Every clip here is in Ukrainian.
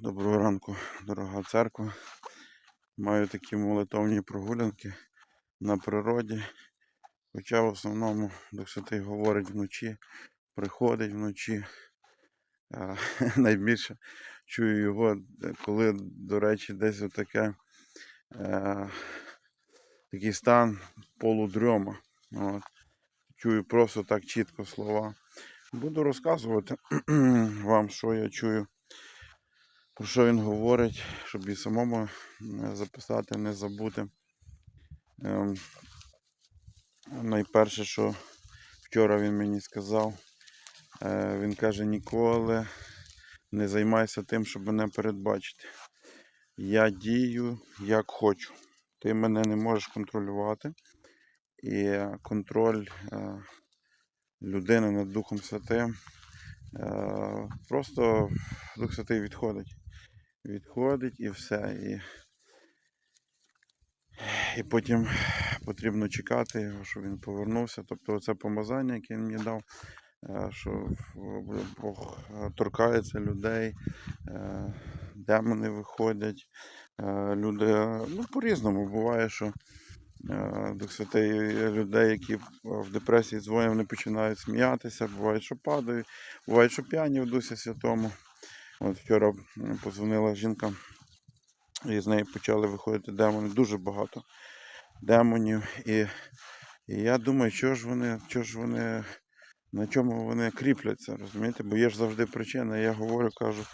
Доброго ранку, дорога церква. Маю такі молитовні прогулянки на природі. Хоча в основному Дух Святий говорить вночі, приходить вночі. А, найбільше чую його, е, коли, до речі, десь отаке, е, такий стан полудрьома. От. Чую просто так чітко слова. Буду розказувати вам, що я чую про що він говорить, щоб і самому записати, не забути. Ем, найперше, що вчора він мені сказав, е, він каже, ніколи не займайся тим, щоб мене передбачити. Я дію як хочу. Ти мене не можеш контролювати. І контроль е, людини над Духом Святим. Е, Просто Дух Святий відходить відходить і все. І, і потім потрібно чекати щоб він повернувся. Тобто це помазання, яке він мені дав, е, що Бог торкається людей, е, демони виходять. Люди ну, по-різному буває, що е, Дух Святий людей, які в депресії дзвонять, вони починають сміятися, буває, що падають, буває, що п'яні в Дусі Святому. От вчора м, подзвонила жінка, і з неї почали виходити демони. Дуже багато демонів. І, і я думаю, що ж вони, що ж вони, на чому вони кріпляться, розумієте? Бо є ж завжди причина. Я говорю, кажу,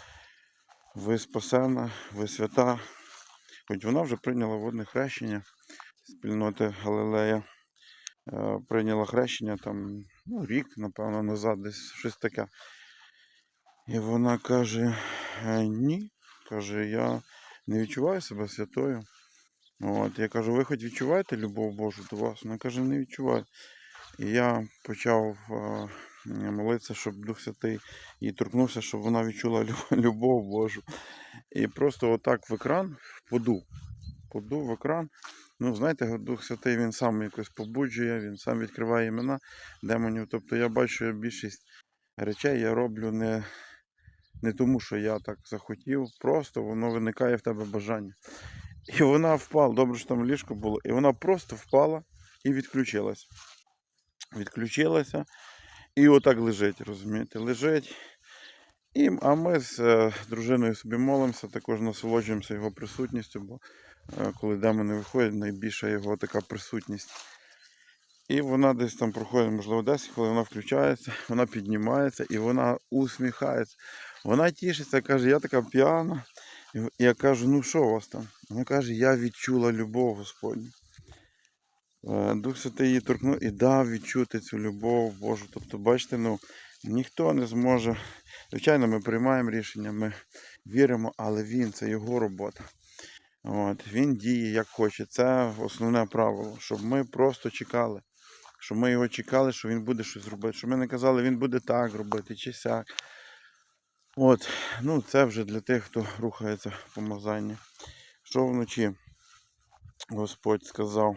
ви спасена, ви свята. Хоч вона вже прийняла водне хрещення спільноти Галилея. Е, Прийняла хрещення там ну, рік, напевно, назад, десь щось таке. І вона каже: «Е, ні. Каже, я не відчуваю себе святою. От, я кажу, ви хоч відчуваєте любов Божу до вас? Вона каже, не відчуваю. І я почав е, молитися, щоб Дух Святий їй торкнувся, щоб вона відчула любов Божу. І просто отак в екран подув. Подув в екран. Ну, знаєте, Дух Святий він сам якось побуджує, він сам відкриває імена демонів. Тобто я бачу, більшість речей я роблю не, не тому, що я так захотів, просто воно виникає в тебе бажання. І вона впала, добре, що там ліжко було, і вона просто впала і відключилась. Відключилася і отак лежить, розумієте, лежить. І, а ми з е, дружиною собі молимося, також насолоджуємося його присутністю, бо коли демони виходять, найбільша його така присутність. І вона десь там проходить, можливо, 10 коли вона включається, вона піднімається і вона усміхається. Вона тішиться, каже, я така п'яна. Я кажу, ну що у вас там? Вона каже, я відчула любов Господню. Е, Дух Святий її торкнув і дав відчути цю любов Божу. Тобто, бачите, ну, ніхто не зможе. Звичайно, ми приймаємо рішення, ми віримо, але він це його робота. От, він діє як хоче. Це основне правило, щоб ми просто чекали. Щоб ми його чекали, що він буде щось робити. Щоб ми не казали, він буде так робити чи сяк. От, ну це вже для тих, хто рухається в помазанні. Що вночі Господь сказав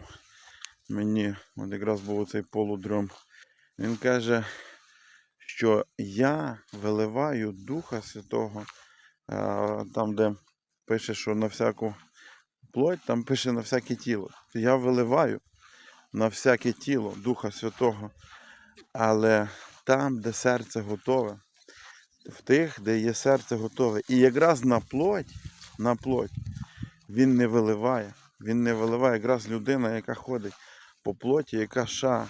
мені, от якраз був цей полудром. Він каже, що я виливаю Духа Святого, е, там, де пише, що на всяку плоть, там пише на всяке тіло. Я виливаю на всяке тіло Духа Святого, але там, де серце готове, в тих, де є серце готове. І якраз на плоть, на плоть він не виливає. Він не виливає якраз людина, яка ходить по плоті, яка ша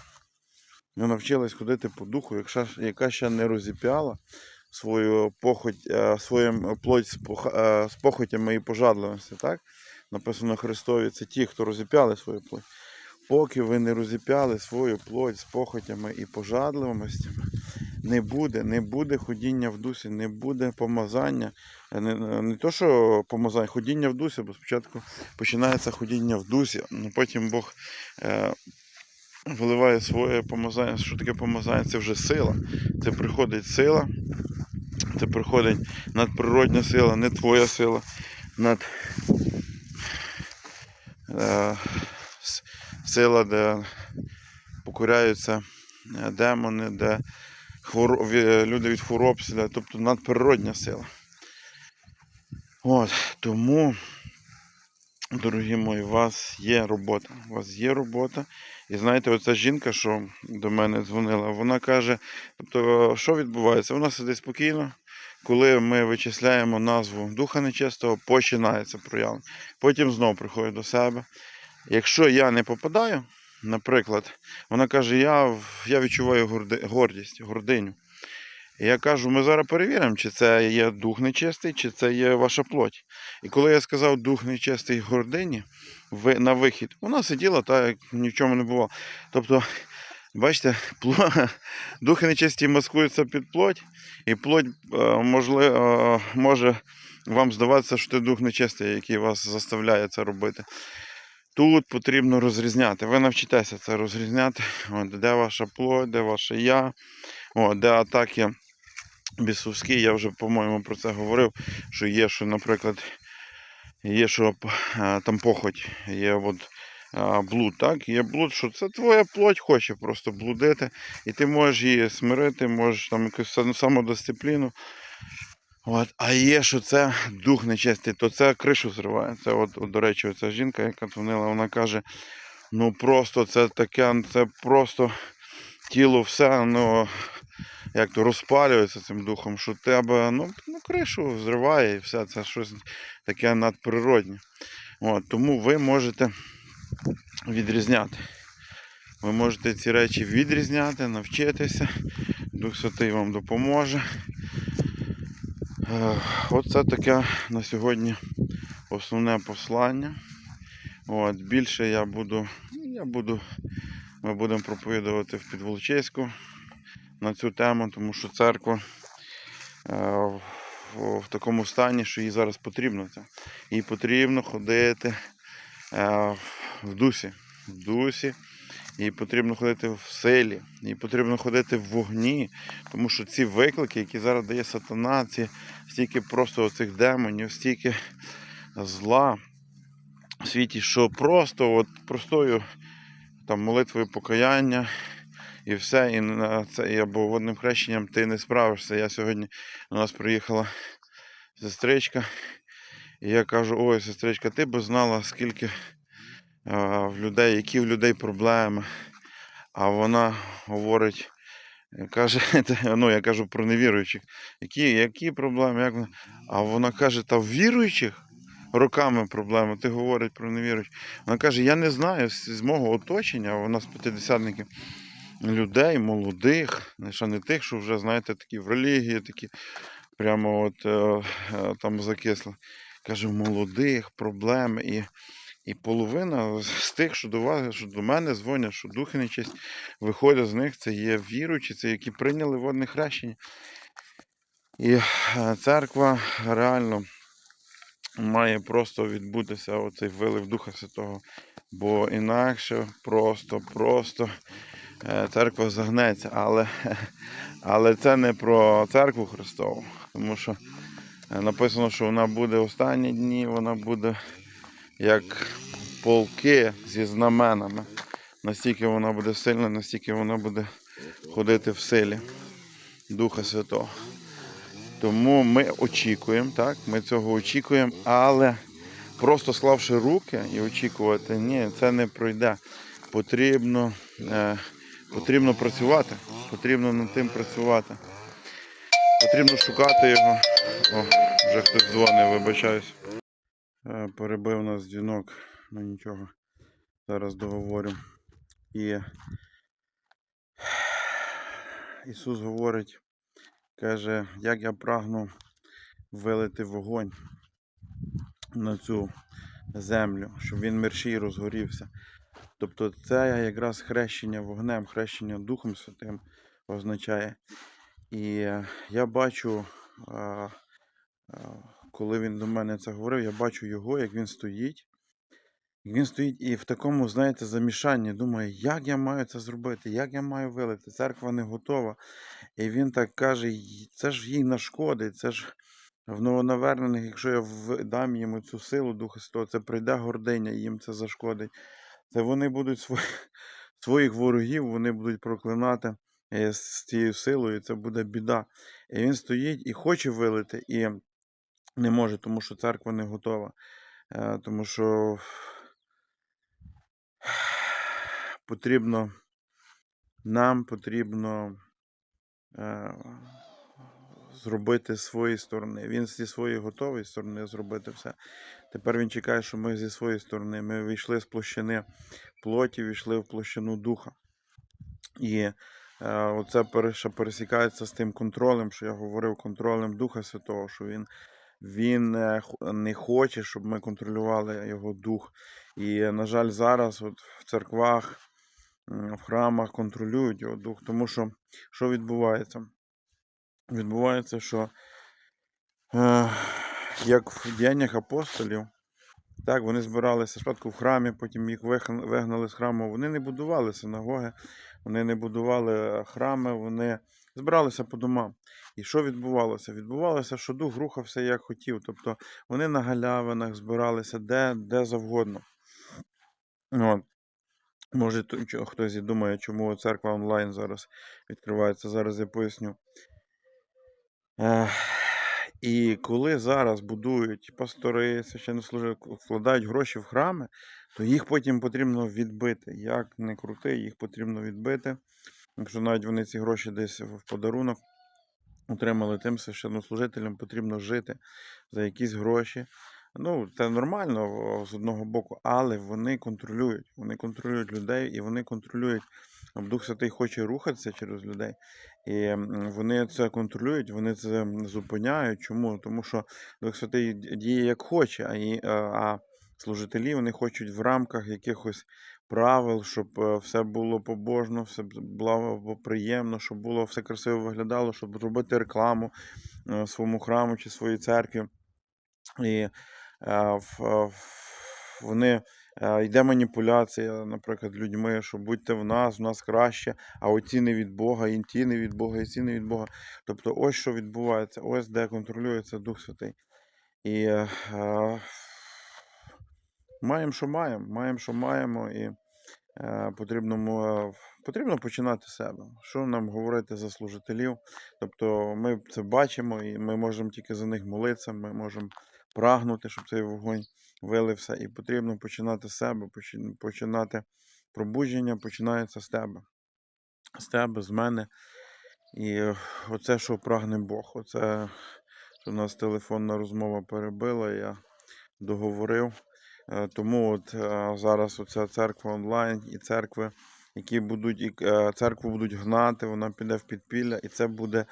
не навчилась ходити по духу, яка, ще не розіп'яла свою похоть, е, свою плоть е, з похотями і пожадливості. Так? Написано Христові, це ті, хто розіп'яли свою плоть. Поки ви не розіп'яли свою плоть з похотями і пожадливостями, не буде, не буде ходіння в дусі, не буде помазання. Не, не то, що помазання, ходіння в дусі, бо спочатку починається ходіння в дусі, ну потім Бог е, виливає своє помазання. Що таке помазання? Це вже сила. Це приходить сила, це приходить надприродня сила, не твоя сила, над сила, де покоряються е, демони, де люди від хвороб сидять, тобто надприродня сила. От, тому, дорогі мої, у вас є робота. У вас є робота. І знаєте, оця жінка, що до мене дзвонила, вона каже, тобто, що відбувається? Вона сидить спокійно, коли ми вичисляємо назву Духа Нечистого, починається проявлення. Потім знову приходить до себе. Якщо я не попадаю, наприклад, вона каже, я, я відчуваю горди- гордість, гординю. Я кажу, ми зараз перевіримо, чи це є дух нечистий, чи це є ваша плоть. І коли я сказав дух нечистий гордині на вихід, вона сиділа так, як ні в чому не було. Тобто, бачите, духи нечисті маскуються під плоть, і плоть е, можли, е, може вам здаватися, що це дух нечистий, який вас заставляє це робити. Тут потрібно розрізняти. Ви навчитеся це розрізняти. От, де ваша плоть, де ваше я, от, де атаки бісовські. Я вже, по-моєму, про це говорив. Що є, що, наприклад, є, що е, там похоть, є от, блуд, так? Є блуд, що це твоя плоть хоче просто блудити, і ти можеш її смирити, можеш там якусь самодисципліну. От. А є, що це дух нечистий, то це кришу зриває. Це, от, от, до речі, ця жінка, яка дзвонила, вона каже: ну просто це таке, це просто тіло все, ну як то розпалюється цим духом, що тебе ну, ну, кришу зриває і все, це щось таке надприродне. От, тому ви можете відрізняти. Ви можете ці речі відрізняти, навчитися. Дух Святий вам допоможе. Е, Оце таке на сьогодні основне послання. От, більше я буду, я буду, ми будемо проповідувати в Підволочиську на цю тему, тому що церква е, в, такому стані, що їй зараз потрібно. Їй потрібно ходити е, в дусі. В дусі. Їй потрібно ходити в силі, їй потрібно ходити в вогні, тому що ці виклики, які зараз дає сатана, ці стільки просто цих демонів, стільки зла в світі, що просто от простою там молитвою покаяння і все, і на це і або водним хрещенням ти не справишся. Я сьогодні до нас приїхала сестричка, і я кажу: ой, сестричка, ти б знала, скільки в людей, які в людей проблеми. А вона говорить, е, каже, ну я кажу про невіруючих. Які, які проблеми? Як... А вона каже, та в віруючих роками проблеми. Ти говорить про невіруючих. Вона каже, я не знаю з, мого оточення, вона з п'ятидесятників людей, молодих, ще не тих, що вже, знаєте, такі в релігії, такі прямо от е, е, там закисли. Каже, молодих проблеми. І, і половина з тих, що до вас, що до мене дзвонять, що духи нечисті, виходять з них, це є віруючі, це які прийняли водне хрещення. І е, церква реально має просто відбутися оцей вилив Духа Святого. Бо інакше просто, просто е, церква загнеться. Але, але це не про церкву Христову, тому що е, написано, що вона буде останні дні, вона буде як полки зі знаменами. Настільки вона буде сильна, настільки вона буде ходити в силі Духа Святого. Тому ми очікуємо, так, ми цього очікуємо, але просто склавши руки і очікувати, ні, це не пройде. Потрібно, е, потрібно працювати, потрібно над тим працювати. Потрібно шукати його. О, вже хтось дзвонив, вибачаюсь. Е, перебив нас дзвінок, ну нічого. Зараз договорю. І Ісус говорить, каже, як я прагну вилити вогонь на цю землю, щоб він мерщій розгорівся. Тобто це якраз хрещення вогнем, хрещення Духом Святим означає. І я бачу, коли він до мене це говорив, я бачу його, як він стоїть. Він стоїть і в такому, знаєте, замішанні думає, як я маю це зробити, як я маю вилити. Церква не готова. І він так каже: це ж їй нашкодить, це ж в новонавернених, якщо я дам їм цю силу Духа Святого, це прийде гординя, їм це зашкодить. Це вони будуть сво- своїх ворогів, вони будуть проклинати е, з цією силою, це буде біда. І він стоїть і хоче вилити. І не може, тому що церква не готова. Е, Тому що потрібно, нам потрібно е, зробити з своєї сторони. Він зі своєї готової сторони зробити все. Тепер він чекає, що ми зі своєї сторони. Ми вийшли з площини плоті, війшли в площину духа. І е, оце пере- пересікається з тим контролем, що я говорив, контролем Духа Святого, що він, він е, не хоче, щоб ми контролювали його дух. І, е, на жаль, зараз от в церквах, в храмах контролюють його дух. Тому що що відбувається? Відбувається, що е, як в діяннях апостолів, так, вони збиралися спочатку в храмі, потім їх вигнали з храму. Вони не будували синагоги, вони не будували храми, вони збиралися по домам. І що відбувалося? Відбувалося, що дух рухався як хотів. Тобто вони на галявинах збиралися де, де завгодно. От. Може, хтось і думає, чому церква онлайн зараз відкривається. Зараз я поясню. Ех, І коли зараз будують пастори, священнослужителі, вкладають гроші в храми, то їх потім потрібно відбити. Як не крути, їх потрібно відбити. Якщо навіть вони ці гроші десь в подарунок отримали тим священнослужителям, потрібно жити за якісь гроші. Ну, це нормально з одного боку, але вони контролюють. Вони контролюють людей і вони контролюють. Дух Святий хоче рухатися через людей. І вони це контролюють, вони це зупиняють. Чому? Тому що Дух Святий діє як хоче, а, а служителі вони хочуть в рамках якихось правил, щоб е, все було побожно, все було приємно, щоб було все красиво виглядало, щоб зробити рекламу е, своєму храму чи своїй церкві. І е, вони е, йде маніпуляція, наприклад, людьми, що будьте в нас, в нас краще, а оці не від Бога, і ті не від Бога, і ці не від Бога. Тобто, ось що відбувається, ось де контролюється Дух Святий. І е, е, маємо, що маємо, маємо, що маємо, і е, потрібно, потрібно починати з себе. Що нам говорити за служителів? Тобто ми це бачимо, і ми можемо тільки за них молитися, ми можемо прагнути, щоб цей вогонь вилився. І потрібно починати з себе, починати пробудження починається з тебе. З тебе, з мене. І оце, що прагне Бог. Оце, що нас телефонна розмова перебила, я договорив. Е, Тому от е, зараз оця церква онлайн і церкви, які будуть і, е, церкву будуть гнати, вона піде в підпілля, і це буде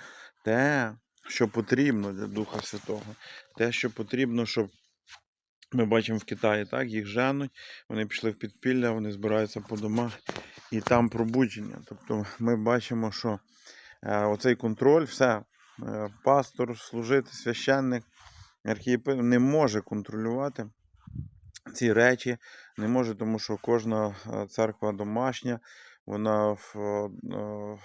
те, що потрібно для Духа Святого. Те, що потрібно, щоб ми бачимо в Китаї, так, їх женуть, вони пішли в підпілля, вони збираються по домах, і там пробудження. Тобто ми бачимо, що оцей контроль, все, пастор, служити, священник, архієпископ не може контролювати ці речі, не може, тому що кожна е, церква домашня, вона в, е,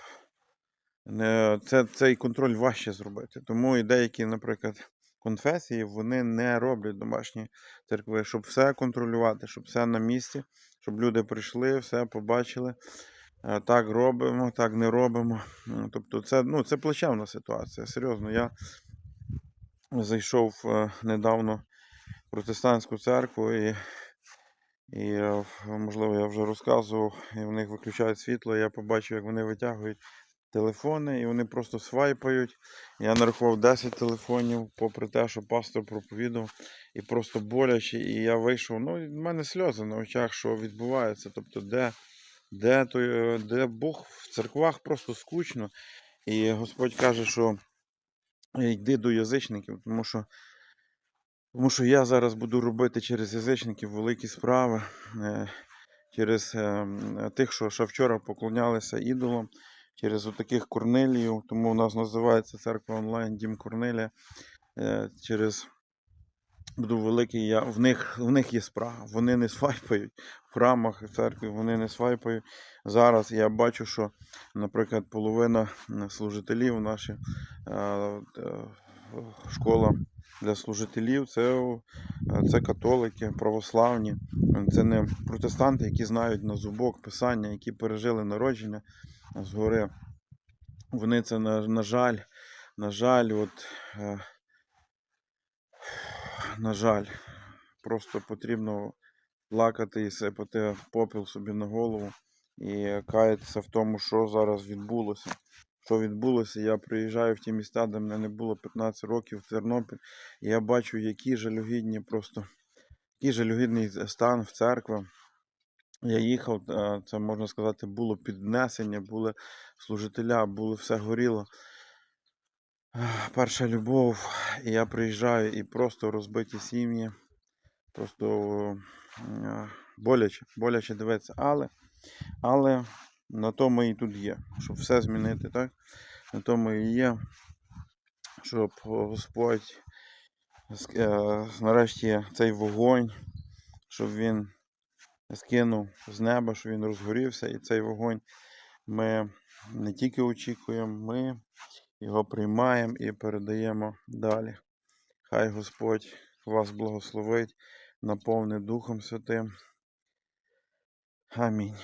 не, це, цей контроль важче зробити. Тому і деякі, наприклад, конфесії вони не роблять домашні церкви, щоб все контролювати, щоб все на місці, щоб люди прийшли, все побачили. е, Так робимо, так не робимо. Тобто, це, ну, це плачевна ситуація. Серйозно, я зайшов е, недавно протестантську церкву і, і можливо, я вже розказував, і в них виключають світло. Я побачив, як вони витягують телефони, і вони просто свайпають. Я нарахував 10 телефонів, попри те, що пастор проповідав, і просто боляче. І я вийшов. Ну, в мене сльози на очах, що відбувається. Тобто, де, де, той, де Бог в церквах просто скучно. І Господь каже, що йди до язичників, тому що. Тому що я зараз буду робити через язичників великі справи, е, через е, тих, що ще вчора поклонялися ідолам, через отаких Корнеліїв. Тому у нас називається церква онлайн Дім Корнелія. Е, Через буду великий. Я, в, них, в них є справа. Вони не свайпають в храмах в церкві, вони не свайпають. Зараз я бачу, що, наприклад, половина служителів наші школа для служителів це, е, це католики, православні, це не протестанти, які знають на зубок писання, які пережили народження згори. Вони це, на, на жаль, на жаль, от, е, на жаль, просто потрібно плакати і сипати попіл собі на голову і каятися в тому, що зараз відбулося. Що відбулося, я приїжджаю в ті міста, де мене не було 15 років в Тернопіль, і я бачу, які жалюгідні просто, який жалюгідний стан в церкві. Я їхав, е, це можна сказати, було піднесення, були служителя, було все горіло. Перша любов, і я приїжджаю і просто розбиті сім'ї, просто е, боляче, боляче дивитися. Але, але на то ми і тут є, щоб все змінити, так? На то ми і є, щоб Господь е, нарешті цей вогонь, щоб він скинув з неба, щоб він розгорівся, і цей вогонь ми не тільки очікуємо, ми його приймаємо і передаємо далі. Хай Господь вас благословить, наповнить Духом Святим. Амінь.